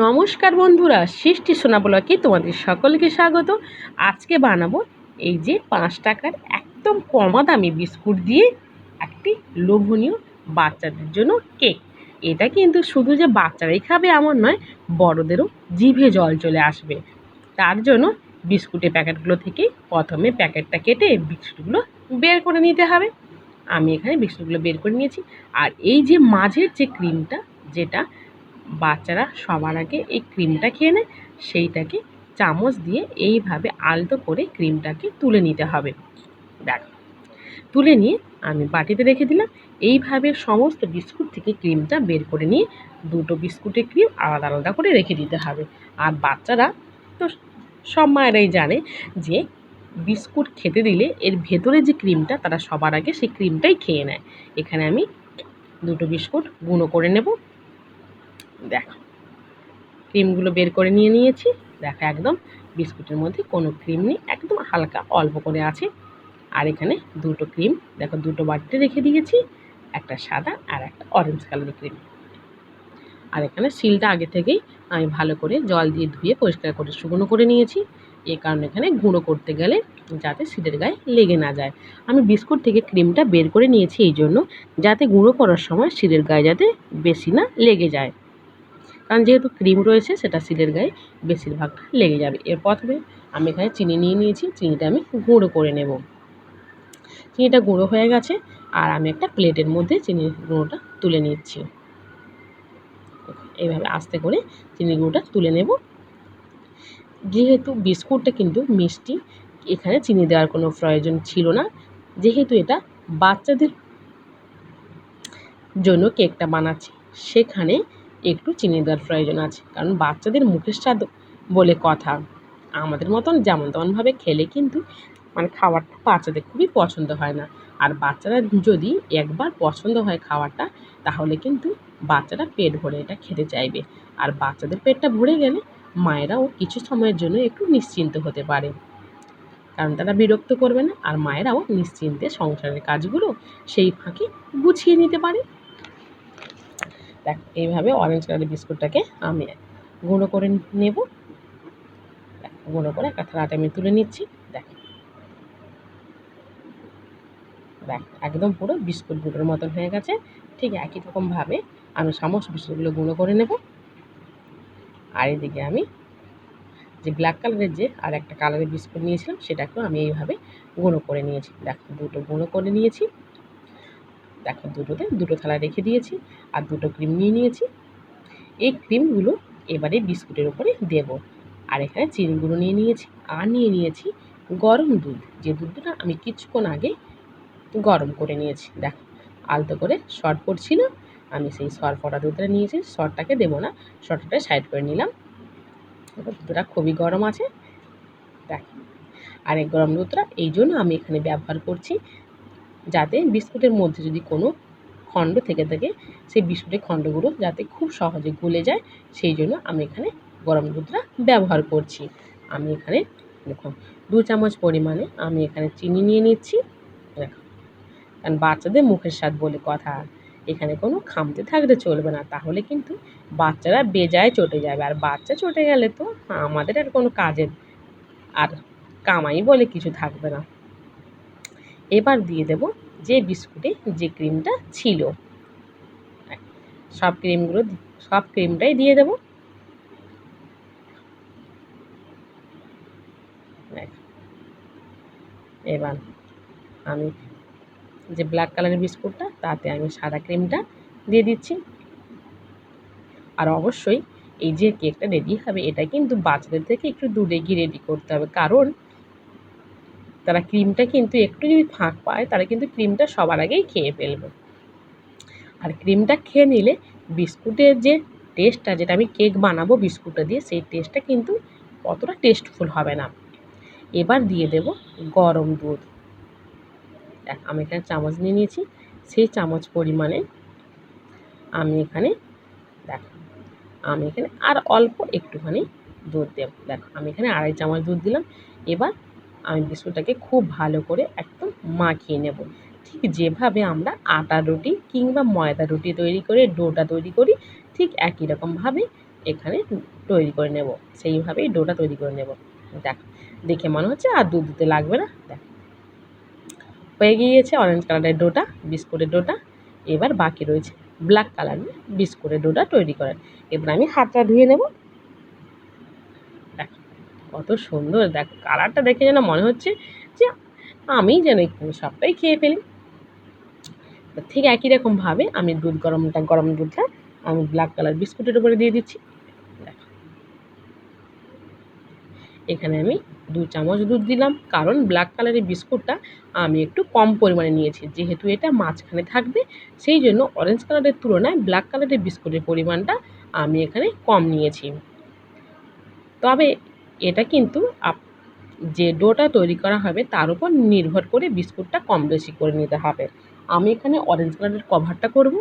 নমস্কার বন্ধুরা, সৃষ্টি সোনা ব্লকে তোমাদের সকলকে স্বাগত। আজকে বানাবো এই যে পাঁচ টাকার একদম কমা দামি বিস্কুট দিয়ে একটি লোভনীয় বাচ্চাদের জন্য কেক। এটা কিন্তু শুধু যে বাচ্চারাই খাবে এমন নয়, বড়দেরও জিভে জল চলে আসবে। তার জন্য বিস্কুটের প্যাকেটগুলো থেকে প্রথমে প্যাকেটটা কেটে বিস্কুটগুলো বের করে নিতে হবে। আমি এখানে বিস্কুটগুলো বের করে নিয়েছি। আর এই যে মাঝের যে ক্রিমটা, যেটা বাচ্চারা সবার আগে এই ক্রিমটা খেয়ে নেয়, সেইটাকে চামচ দিয়ে এইভাবে আলতো করে ক্রিমটাকে তুলে নিতে হবে। দেখ, তুলে নিয়ে আমি বাটিতে রেখে দিলাম। এইভাবে সমস্ত বিস্কুট থেকে ক্রিমটা বের করে নিয়ে দুটো বিস্কুটের ক্রিম আলাদা আলাদা করে রেখে দিতে হবে। আর বাচ্চারা তো সব মায়েরাই জানে যে বিস্কুট খেতে দিলে এর ভেতরে যে ক্রিমটা, তারা সবার আগে সেই ক্রিমটাই খেয়ে নেয়। এখানে আমি দুটো বিস্কুট গুঁড়ো করে নেব। দেখো। ক্রিমগুলো বের করে নিয়ে নিয়েছি। দেখো একদম বিস্কুটের মধ্যে কোনো ক্রিম নেই, একদম হালকা অল্প করে আছে। আর এখানে দুটো ক্রিম, দেখো দুটো বাটিতে রেখে দিয়েছি, একটা সাদা আর একটা অরেঞ্জ কালারের ক্রিম। আর এখানে সিলটা আগে থেকেই আমি ভালো করে জল দিয়ে ধুয়ে পরিষ্কার করে শুকনো করে নিয়েছি। এ কারণে এখানে গুঁড়ো করতে গেলে যাতে সিলের গায়ে লেগে না যায়। আমি বিস্কুট থেকে ক্রিমটা বের করে নিয়েছি এই জন্য, যাতে গুঁড়ো করার সময় সিলের গায়ে যাতে বেশি না লেগে যায়। কারণ যেহেতু ক্রিম রয়েছে, সেটা সিলের গায়ে বেশিরভাগ লেগে যাবে। এর প্রথমে আমি এখানে চিনি নিয়ে নিয়েছি, চিনিটা আমি গুঁড়ো করে নেব। চিনিটা গুঁড়ো হয়ে গেছে, আর আমি একটা প্লেটের মধ্যে চিনির গুঁড়োটা তুলে নিচ্ছি। এইভাবে আস্তে করে চিনি গুঁড়োটা তুলে নেব। যেহেতু বিস্কুটটা কিন্তু মিষ্টি, এখানে চিনি দেওয়ার কোনো প্রয়োজন ছিল না। যেহেতু এটা বাচ্চাদের জন্য কেকটা বানাচ্ছি, সেখানে একটু চিনি দেওয়ার প্রয়োজন আছে। কারণ বাচ্চাদের মুখের স্বাদ বলে কথা। আমাদের মতন যেমন তেমনভাবে খেলে কিন্তু মানে খাবারটা বাচ্চাদের খুবই পছন্দ হয় না। আর বাচ্চারা যদি একবার পছন্দ হয় খাবারটা, তাহলে কিন্তু বাচ্চারা পেট ভরে এটা খেতে চাইবে। আর বাচ্চাদের পেটটা ভরে গেলে মায়েরাও কিছু সময়ের জন্য একটু নিশ্চিন্ত হতে পারে। কারণ তারা বিরক্ত করবে না। আর মায়েরাও নিশ্চিন্তে সংসারের কাজগুলো সেই ফাঁকে গুছিয়ে নিতে পারে। দেখ, এইভাবে অরেঞ্জ কালারের বিস্কুটটাকে আমি গুঁড়ো করে নেব। গুঁড়ো করে একটা থালাতে আমি তুলে নিচ্ছি। দেখ। দেখ, একদম পুরো বিস্কুট গুঁড়োর মতন হয়ে গেছে। ঠিক একই রকমভাবে আমি সমস্ত বিস্কুটগুলো গুঁড়ো করে নেব। আর এদিকে আমি যে ব্ল্যাক কালারের যে আর একটা কালারের বিস্কুট নিয়েছিলাম, সেটাকেও আমি এইভাবে গুঁড়ো করে নিয়েছি। দেখো, দুটো গুঁড়ো করে নিয়েছি। দেখো দুটোতে, দুটো থালা রেখে দিয়েছি আর দুটো ক্রিম নিয়ে নিয়েছি। এই ক্রিমগুলো এবারে বিস্কুটের ওপরে দেব। আর এখানে চিনিগুলো নিয়ে নিয়েছি আর নিয়ে নিয়েছি গরম দুধ। যে দুধটা আমি কিছুক্ষণ আগে গরম করে নিয়েছি। দেখো, আলতো করে শর্ট পড়ছিল। আমি সেই সর পড়া দুধটা নিয়েছি, সরটাকে দেবো না শর্টটা সাইড করে নিলাম। দুধটা খুবই গরম আছে। দেখ আর এই গরম দুধটা, এই জন্য আমি এখানে ব্যবহার করছি যাতে বিস্কুটের মধ্যে যদি কোনো খণ্ড থেকে থাকে, সেই বিস্কুটের খণ্ডগুলো যাতে খুব সহজে গলে যায়, সেই জন্য আমি এখানে গরম দুধটা ব্যবহার করছি। আমি এখানে দেখুন, দু চামচ পরিমাণে আমি এখানে চিনি নিয়ে নিচ্ছি। দেখো, কারণ বাচ্চাদের মুখের স্বাদ বলে কথা, এখানে কোনো খামতে থাকলে চলবে না, তাহলে কিন্তু বাচ্চারা বেজায় চটে যাবে। আর বাচ্চা চটে গেলে তো আমাদের আর কোনো কাজের আর কামাই বলে কিছু থাকবে না। এবার দিয়ে দেব যে বিস্কুটে যে ক্রিমটা ছিল। সব ক্রিমগুলো সব ক্রিমটাই দিয়ে দেব। এবার আমি যে ব্ল্যাক কালারের বিস্কুটটা, তাতে আমি সাদা ক্রিমটা দিয়ে দিচ্ছি। আর অবশ্যই এই যে কেকটা রেডি হবে, এটা কিন্তু বাচ্চাদের থেকে একটু দূরে গিয়ে রেডি করতে হবে। কারণ তারা ক্রিমটা কিন্তু একটু যদি ফাঁক পায় তারা কিন্তু ক্রিমটা সবার আগেই খেয়ে ফেলবে। আর ক্রিমটা খেয়ে নিলে বিস্কুটের যে টেস্টটা যেটা আমি কেক বানাবো বিস্কুটটা দিয়ে, সেই টেস্টটা কিন্তু অতটা টেস্টফুল হবে না। এবার দিয়ে দেব গরম দুধ। দেখ, আমি এখানে চামচ নিয়ে নিয়েছি, সেই চামচ পরিমাণে আমি এখানে, দেখ, আমি এখানে আর অল্প একটুখানি দুধ দেব। দেখ, আমি এখানে আড়াই চামচ দুধ দিলাম। এবার আমি বিস্কুটটাকে খুব ভালো করে একদম মাখিয়ে নেব। ঠিক যেভাবে আমরা আটা রুটি কিংবা ময়দা রুটি তৈরি করে, ডোটা তৈরি করি, ঠিক একই রকমভাবে এখানে তৈরি করে নেব। সেইভাবেই ডোটা তৈরি করে নেব। দেখ, দেখে মনে হচ্ছে আর দুধ দিতে লাগবে না। দেখ, হয়ে গিয়েছে অরেঞ্জ কালারের ডোটা, বিস্কুটের ডোটা। এবার বাকি রয়েছে ব্ল্যাক কালারের বিস্কুটের ডোটা তৈরি করার। এবার আমি হাতটা ধুয়ে নেব। কত সুন্দর। দেখ কালারটা দেখে যেন মনে হচ্ছে যে আমি যেন একটু সবটাই খেয়ে ফেলি। ঠিক একই রকমভাবে আমি দুধ গরমটা গরম দুধটা আমি ব্ল্যাক কালার বিস্কুটের উপরে দিয়ে দিচ্ছি। এখানে আমি দু চামচ দুধ দিলাম, কারণ ব্ল্যাক কালারের বিস্কুটটা আমি একটু কম পরিমাণে নিয়েছি। যেহেতু এটা মাঝখানে থাকবে, সেই জন্য অরেঞ্জ কালারের তুলনায় ব্ল্যাক কালারের বিস্কুটের পরিমাণটা আমি এখানে কম নিয়েছি। তবে এটা কিন্তু আপ, যে ডোটা তৈরি করা হবে তার উপর নির্ভর করে বিস্কুটটা কম বেশি করে নিতে হবে। আমি এখানে অরেঞ্জ কালারের কভারটা করব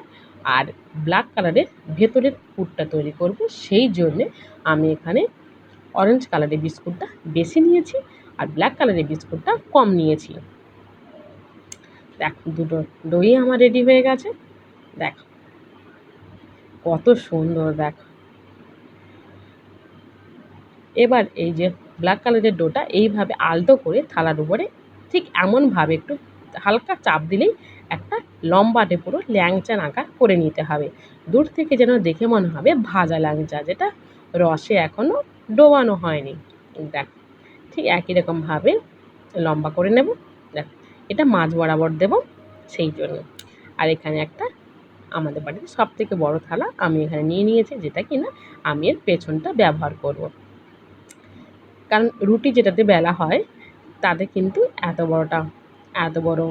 আর ব্ল্যাক কালারের ভেতরের পুরটা তৈরি করব। সেই জন্যে আমি এখানে অরেঞ্জ কালারের বিস্কুটটা বেশি নিয়েছি আর ব্ল্যাক কালারের বিস্কুটটা কম নিয়েছি। দেখ দুটো দই আমার রেডি হয়ে গেছে। দেখ, কত সুন্দর দেখ। এবার এই যে ব্ল্যাক কালারের ডোটা এইভাবে আলতো করে থালার উপরে ঠিক এমনভাবে একটু হালকা চাপ দিলেই একটা লম্বাটে পুরো ল্যাংচা আকার করে নিতে হবে। দূর থেকে যেন দেখে মনে হবে ভাজা ল্যাংচা, যেটা রসে এখনও ডোবানো হয়নি। দেখ, ঠিক একই রকমভাবে লম্বা করে নেব। দেখ, এটা মাছ বরাবর দেব সেই জন্য। আর এখানে একটা আমাদের বাড়িতে সব থেকে বড়ো থালা আমি এখানে নিয়ে নিয়েছি, যেটা কি না আমি এর পেছনটা ব্যবহার করব। কারণ রুটি যেটাতে বেলা হয়, তাতে কিন্তু এত বড়টা, এত বড়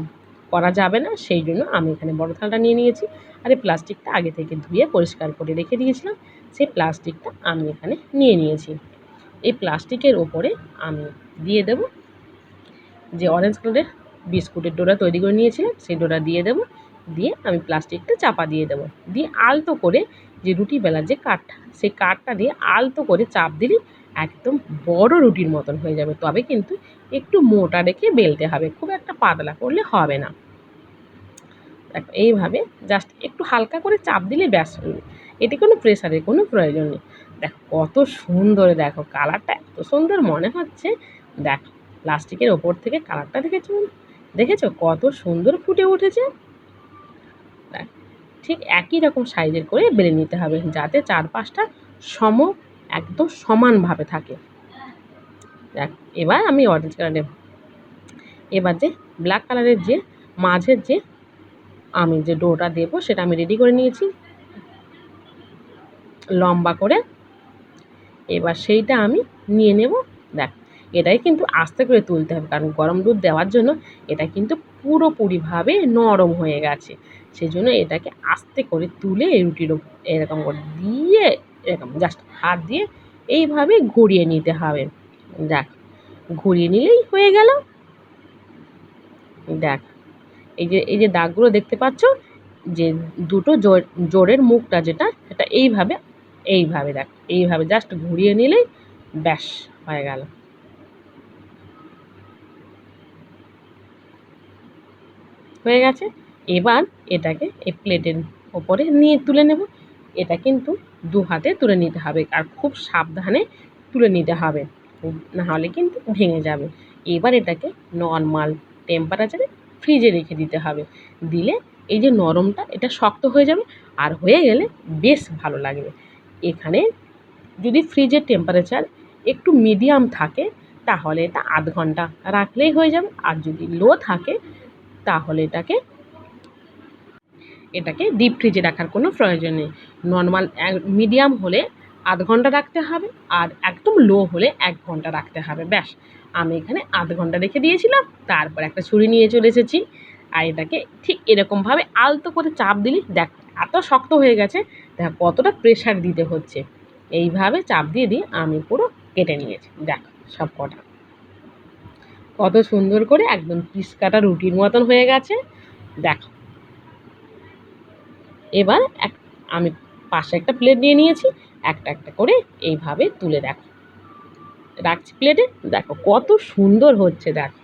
করা যাবে না। সেই জন্য আমি এখানে বড় থালাটা নিয়ে নিয়েছি আর এই প্লাস্টিকটা আগে থেকে ধুয়ে পরিষ্কার করে রেখে দিয়েছিলাম। সেই প্লাস্টিকটা আমি এখানে নিয়ে নিয়েছি। এই প্লাস্টিকের ওপরে আমি দিয়ে দেব যে অরেঞ্জ কালারের বিস্কুটের ডোরা তৈরি করে নিয়েছিলাম, সেই ডোরা দিয়ে দেব। দিয়ে আমি প্লাস্টিকটা চাপা দিয়ে দেবো। দিয়ে আলতো করে যে রুটি বেলার যে কাঠটা, সেই কাঠটা দিয়ে আলতো করে চাপ দিলেই একদম বড় রুটির মতন হয়ে যাবে। তবে কিন্তু একটু মোটা রেখে বেলতে হবে, খুব একটা পাতলা করলে হবে না। দেখো, এইভাবে জাস্ট একটু হালকা করে চাপ দিলে ব্যাস এটি কোনো প্রেশারের কোনো প্রয়োজন নেই। দেখো, কত সুন্দর দেখো কালারটা এত সুন্দর মনে হচ্ছে। দেখো প্লাস্টিকের ওপর থেকে কালারটা দেখেছ? দেখেছ? কত সুন্দর ফুটে উঠেছে। ঠিক একই রকম সাইজের করে বেলে নিতে হবে। যাতে চারপাশটা সম একদম সমানভাবে থাকে। দেখ এবার আমি অরেঞ্জ কালারের এবার যে ব্ল্যাক কালারের যে মাঝের যে আমি যে ডোটা দেবো সেটা আমি রেডি করে নিয়েছি। লম্বা করে। এবার সেইটা আমি নিয়ে নেব। দেখ, এটাই কিন্তু আস্তে করে তুলতে হবে। কারণ গরম দুধ দেওয়ার জন্য এটা কিন্তু পুরোপুরিভাবে নরম হয়ে গেছে। সেই জন্য এটাকে আস্তে করে তুলে রুটির এরকম করে দিয়ে এরকম জাস্ট হাত দিয়ে এইভাবে ঘুরিয়ে নিতে হবে। দেখ, ঘুরিয়ে নিলেই হয়ে গেল। দেখ, এই যে এই যে দাগগুলো দেখতে পাচ্ছ, যে দুটো জোরের মুখটা যেটা, সেটা এইভাবে এইভাবে দেখ, এইভাবে জাস্ট ঘুরিয়ে নিলেই ব্যাস, হয়ে গেল। হয়ে গেছে। এবার এটাকে এই প্লেটের ওপরে নিয়ে তুলে নেব। এটা কিন্তু দু হাতে তুলে নিতে হবে আর খুব সাবধানে তুলে নিতে হবে। নাহলে কিন্তু ভেঙে যাবে। এবার এটাকে নর্মাল টেম্পারেচারে ফ্রিজে রেখে দিতে হবে। দিলে এই যে নরমটা, এটা শক্ত হয়ে যাবে আর হয়ে গেলে বেশ ভালো লাগবে। এখানে যদি ফ্রিজের টেম্পারেচার একটু মিডিয়াম থাকে, তাহলে এটা আধ ঘণ্টা রাখলেই হয়ে যাবে। আর যদি লো থাকে, তাহলে এটাকে এটাকে ডিপ ফ্রিজে রাখার কোনো প্রয়োজন নেই। নর্মাল মিডিয়াম হলে আধ ঘণ্টা রাখতে হবে আর একদম লো হলে এক ঘণ্টা রাখতে হবে। ব্যাস, আমি এখানে আধ ঘণ্টা রেখে দিয়েছিলাম, তারপর একটা ছুরি নিয়ে চলে এসেছি। আর এটাকে ঠিক এরকমভাবে আলতো করে চাপ দিলি, দেখ, এত শক্ত হয়ে গেছে, দেখ, কতটা প্রেশার দিতে হচ্ছে। এইভাবে চাপ দিয়ে দিয়ে আমি পুরো কেটে নিয়েছি। দেখ, সব কটা। কত সুন্দর করে একদম পিস কাটা রুটির মতন হয়ে গেছে। দেখো এবার এক, আমি পাশে একটা প্লেট নিয়ে নিয়েছি, একটা একটা করে এইভাবে তুলে দেখো। রাখছি প্লেটে দেখো কত সুন্দর হচ্ছে, দেখো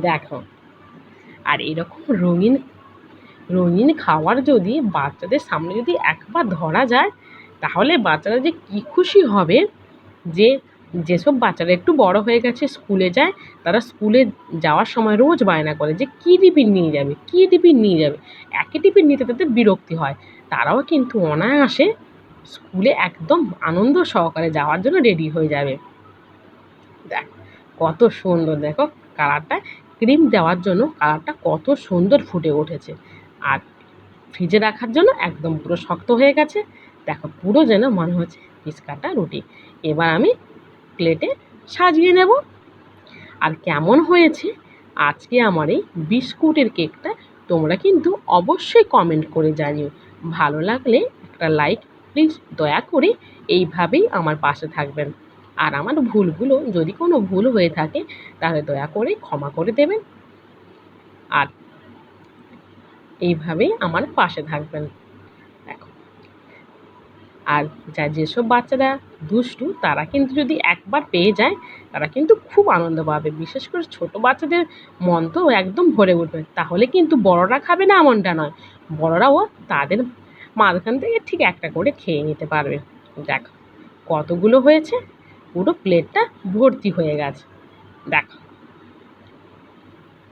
দেখো। আর এরকম রঙিন রঙিন খাবার যদি বাচ্চাদের সামনে যদি একবার ধরা যায়, তাহলে বাচ্চারা যে কী খুশি হবে যে যেসব বাচ্চারা একটু বড় হয়ে গেছে স্কুলে যায়, তারা স্কুলে যাওয়ার সময় রোজ বায়না করে যে কী টিফিন নিয়ে যাবে, কী টিফিন নিয়ে যাবে। একই টিফিন নিতে তাদের বিরক্তি হয়। তারাও কিন্তু অনায়াসে স্কুলে একদম আনন্দ সহকারে যাওয়ার জন্য রেডি হয়ে যাবে। দেখ, কত সুন্দর, দেখো কালারটা, ক্রিম দেওয়ার জন্য কালারটা কত সুন্দর ফুটে উঠেছে। আর ফ্রিজে রাখার জন্য একদম পুরো শক্ত হয়ে গেছে। দেখো পুরো যেন মনে হচ্ছে পিস কাটা রুটি। এবার আমি প্লেটে সাজিয়ে নেব। আর কেমন হয়েছে? আজকে আমার এই বিস্কুটের কেকটা তোমরা কিন্তু অবশ্যই কমেন্ট করে জানিও। ভালো লাগলে একটা লাইক প্লিজ দয়া করে এইভাবেই আমার পাশে থাকবেন। আর আমার ভুলগুলো যদি কোনো ভুল হয়ে থাকে তাহলে দয়া করে ক্ষমা করে দেবেন। আর এইভাবেই আমার পাশে থাকবেন। আর যা যেসব বাচ্চারা দুষ্টু, তারা কিন্তু যদি একবার পেয়ে যায়, তারা কিন্তু খুব আনন্দ পাবে। বিশেষ করে ছোট বাচ্চাদের মন তো একদম ভরে উঠবে। তাহলে কিন্তু বড়রা খাবে না এমনটা নয়। বড়রাও তাদের মাঝখান থেকে ঠিক একটা করে খেয়ে নিতে পারবে। দেখো, কতগুলো হয়েছে, পুরো প্লেটটা ভর্তি হয়ে গেছে। দেখো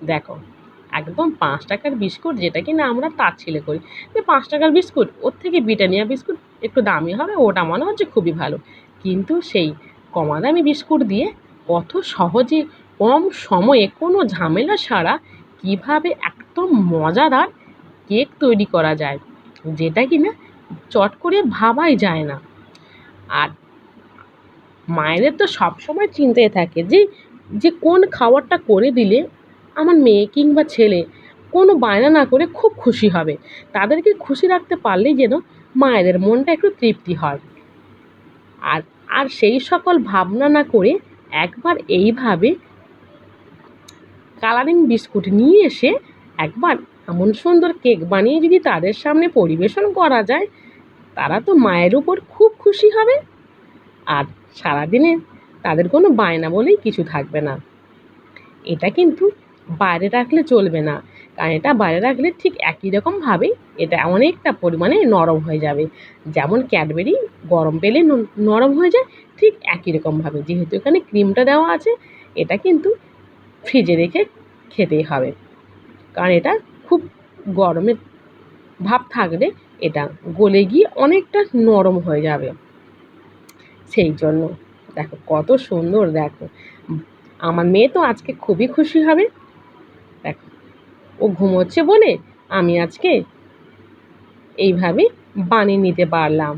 দেখো। একদম পাঁচ টাকার বিস্কুট যেটা কিনা আমরা তার ছেলে করি। যে পাঁচ টাকার বিস্কুট, ওর থেকে ব্রিটানিয়া বিস্কুট একটু দামি হবে, ওটা মনে হচ্ছে খুবই ভালো। কিন্তু সেই কমা দামি বিস্কুট দিয়ে কত সহজে, কম সময়ে, কোনো ঝামেলা ছাড়া কীভাবে একদম মজাদার কেক তৈরি করা যায়, যেটা কিনা চট করে ভাবাই যায় না। আর মায়েদের তো সবসময় চিন্তায় থাকে যে যে কোন খাবারটা করে দিলে আমার মেয়ে কিংবা ছেলে কোনো বায়না না করে খুব খুশি হবে। তাদেরকে খুশি রাখতে পারলেই যেন মায়েদের মনটা একটু তৃপ্তি হয়। আর আর সেই সকল ভাবনা না করে একবার এইভাবে কালারিং বিস্কুট নিয়ে এসে একবার এমন সুন্দর কেক বানিয়ে যদি তাদের সামনে পরিবেশন করা যায়, তারা তো মায়ের উপর খুব খুশি হবে। আর সারাদিনে তাদের কোনো বায়না বলেই কিছু থাকবে না। এটা কিন্তু বাইরে রাখলে চলবে না। কারণ এটা বাইরে রাখলে ঠিক একই রকমভাবেই এটা অনেকটা পরিমাণে নরম হয়ে যাবে। যেমন ক্যাডবেরি গরম পেলে নরম হয়ে যায়, ঠিক একই রকমভাবে যেহেতু এখানে ক্রিমটা দেওয়া আছে, এটা কিন্তু ফ্রিজে রেখে খেতেই হবে। কারণ এটা খুব গরমের ভাব থাকলে এটা গলে গিয়ে অনেকটা নরম হয়ে যাবে। সেই জন্য দেখো কত সুন্দর দেখো। আমার মেয়ে তো আজকে খুবই খুশি হবে। ও ঘুমোচ্ছে বলে আমি আজকে এইভাবে বানিয়ে নিতে পারলাম।